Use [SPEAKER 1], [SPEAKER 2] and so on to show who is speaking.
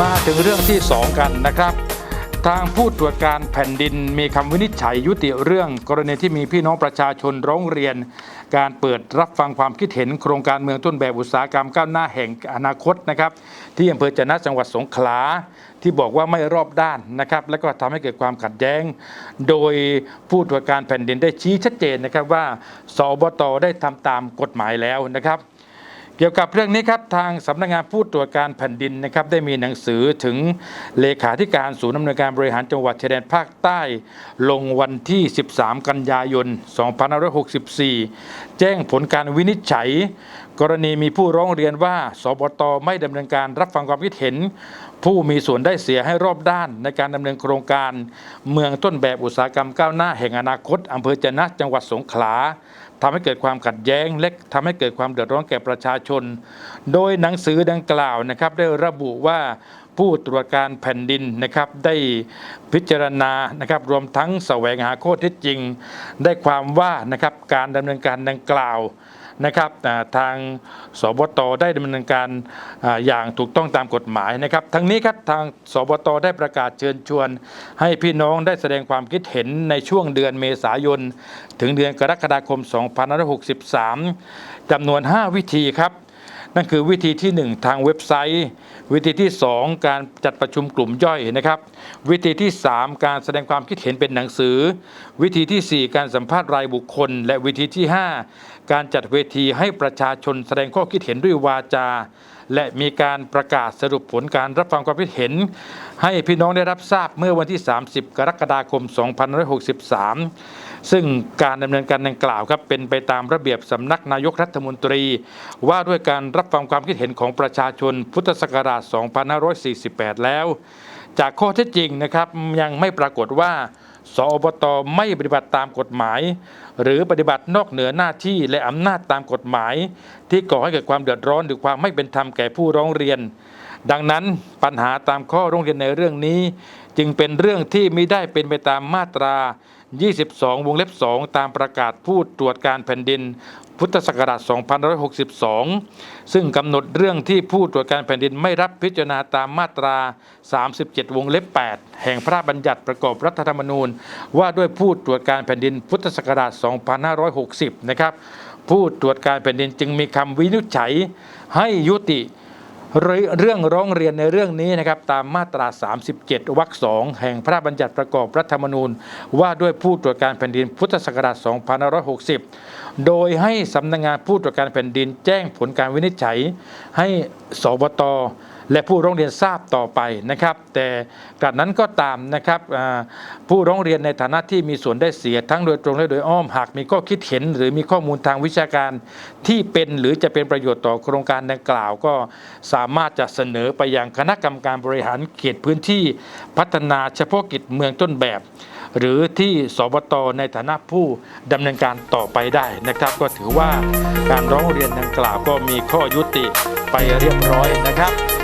[SPEAKER 1] มาถึงเรื่องที่ 2 กันนะครับ ทางผู้ตรวจการแผ่นดินมีคำวินิจฉัยยุติเรื่องกรณีที่มีพี่น้องประชาชนร้องเรียน การเปิดรับฟังความคิดเห็นโครงการเมืองต้นแบบอุตสาหกรรมก้าวหน้าแห่งอนาคตนะครับ ที่อำเภอจนะจังหวัดสงขลาที่บอกว่าไม่รอบด้านนะครับ และก็ทำให้เกิดความขัดแย้ง โดยผู้ตรวจการแผ่นดินได้ชี้ชัดเจนนะครับว่าสบตได้ทำตามกฎหมายแล้วนะครับ เกี่ยวกับเรื่องนี้ครับทางสำนักงานผู้ตรวจการแผ่นดินนะครับได้มีหนังสือถึงเลขาธิการศูนย์อำนวยการบริหารจังหวัดชายแดนภาคใต้ ลงวันที่ 13 กันยายน 2564 แจ้งผลการวินิจฉัย กรณีมีผู้ร้องเรียนว่า สบตไม่ดำเนินการรับฟังความคิดเห็น ผู้มีส่วนได้เสียให้รอบด้านในการดำเนินโครงการ เมืองต้นแบบอุตสาหกรรมก้าวหน้าแห่งอนาคตอำเภอจนะจังหวัดสงขลาทำให้เกิดความขัดแย้ง และทำให้เกิดความเดือดร้อนแก่ประชาชน โดยหนังสือดังกล่าวนะครับได้ระบุว่า ผู้ตรวจการแผ่นดินนะครับได้พิจารณานะครับรวมทั้งแสวงหาข้อเท็จจริง ได้ความว่านะครับการดำเนินการดังกล่าวนะครับทางสบตได้ดำเนินการอาอย่างถูกต้องตามกฎหมายนะครับ ทั้งนี้ครับทางสบตได้ประกาศเชิญชวน ให้พี่น้องได้แสดงความคิดเห็นในช่วงเดือนเมษายน ถึงเดือนกรกฎาคม 2563จำนวน 5 วิธีครับ นั่นคือวิธีที่ 1 ทางเว็บไซต์ วิธีที่ 2 การจัดประชุมกลุ่มย่อยนะครับ วิธีที่ 3 การแสดงความคิดเห็นเป็นหนังสือ วิธีทีสี่4 การสัมภาษณ์รายบุคคล และวิธีที่ 5 การจัดเวทีให้ประชาชนแสดงข้อคิดเห็นด้วยวาจา และมีการประกาศสรุปผลการรับฟังความคิดเห็น ให้พี่น้องได้รับทราบเมื่อวันที่ 30 กรกฎาคม 2563 ซึ่งการดำเนินการดังกล่าวครับเป็นไปตามระเบียบสำนักนายกรัฐมนตรี ว่าด้วยการรับฟังความคิดเห็นของประชาชนพุทธศักราช 2548 แล้ว จากข้อเท็จจริงนะครับยังไม่ปรากฏว่า สอบตไม่ปฏิบัติตามกฎหมาย หรือปฏิบัตินอกเหนือหน้าที่และอำนาจตามกฎหมาย ที่ก่อให้เกิดความเดือดร้อนหรือความไม่เป็นธรรมแก่ผู้ร้องเรียนดังนั้นปัญหาตามข้อร้องเรียนในเรื่องนี้ จึงเป็นเรื่องที่ไม่ได้เป็นไปตามมาตรา 22 วงเล็บ 2 ตามประกาศผู้ตรวจการแผ่นดิน พุทธศักราช 2562 ซึ่งกำหนดเรื่องที่ผู้ตรวจการแผ่นดินไม่รับพิจารณาตามมาตรา 37 วงเล็บ 8 แห่งพระบัญญัติประกอบรัฐธรรมนูญ ว่าด้วยผู้ตรวจการแผ่นดินพุทธศักราช 2560 นะครับผู้ตรวจการแผ่นดินจึงมีคำวินิจฉัยให้ยุติ เรื่องเรื่องร้องเรียนในเรื่องนี้นะครับตามมาตรา 37 วรรคสองแห่งพระราชบัญญัติประกอบรัฐธรรมนูญ ว่าด้วยผู้ตรวจการแผ่นดินพุทธศักราช 2560 โดยให้สำนักงานผู้ตรวจการแผ่นดินแจ้งผลการวินิจฉัย ให้สบต และผู้ร้องเรียนทราบต่อไปนะครับ แต่กระนั้นก็ตามนะครับผู้ร้องเรียนในฐานะที่มีส่วนได้เสียทั้งโดยตรงและโดยอ้อมหากมีข้อคิดเห็น หรือมีข้อมูลทางวิชาการที่เป็นหรือจะเป็นประโยชน์ต่อโครงการดังกล่าว ก็สามารถจะเสนอไปยังคณะกรรมการบริหารเขตพื้นที่พัฒนาเฉพาะกิจเมืองต้นแบบ หรือที่สบตในฐานะผู้ดำเนินการต่อไปได้นะครับ ก็ถือว่าการร้องเรียนดังกล่าวก็มีข้อยุติไปเรียบร้อยนะครับ